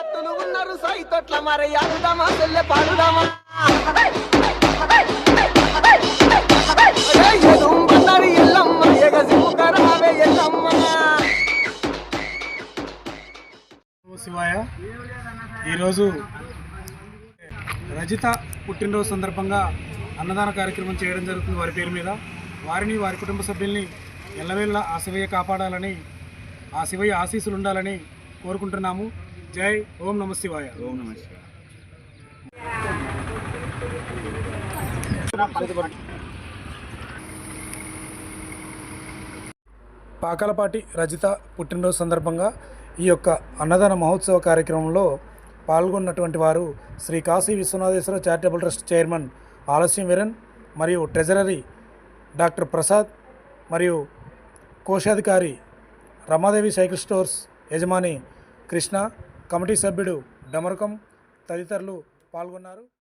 కట్టులు ఉన్నారు సైతొట్ల మరి ఆడుదామా తెల్లె పాడుదామా? ఎల్లమ్మ శివాయ ఈరోజు రజిత పుట్టినరోజు సందర్భంగా అన్నదాన కార్యక్రమం చేయడం జరుగుతుంది వారి పేరు మీద. వారిని వారి కుటుంబ సభ్యుల్ని ఎల్లవేళ్ళ ఆ శివయ్య కాపాడాలని ఆ శివయ్య ఆశీస్సులు ఉండాలని కోరుకుంటున్నాము. జై ఓం నమ శివాయ. ఓం నమ పాకలపాటి రజిత పుట్టినరోజు సందర్భంగా ఈ యొక్క అన్నదాన మహోత్సవ కార్యక్రమంలో పాల్గొన్నటువంటి వారు Shri Kashi Vishwanatheshwara charitable trust chairman Alasyam Veeran మరియు ట్రెజరరీ డాక్టర్ ప్రసాద్ మరియు కోశాధికారి రమాదేవి సైకిల్ స్టోర్స్ యజమాని కృష్ణ కమిటీ సభ్యుడు డమరకం తదితరులు పాల్గొన్నారు.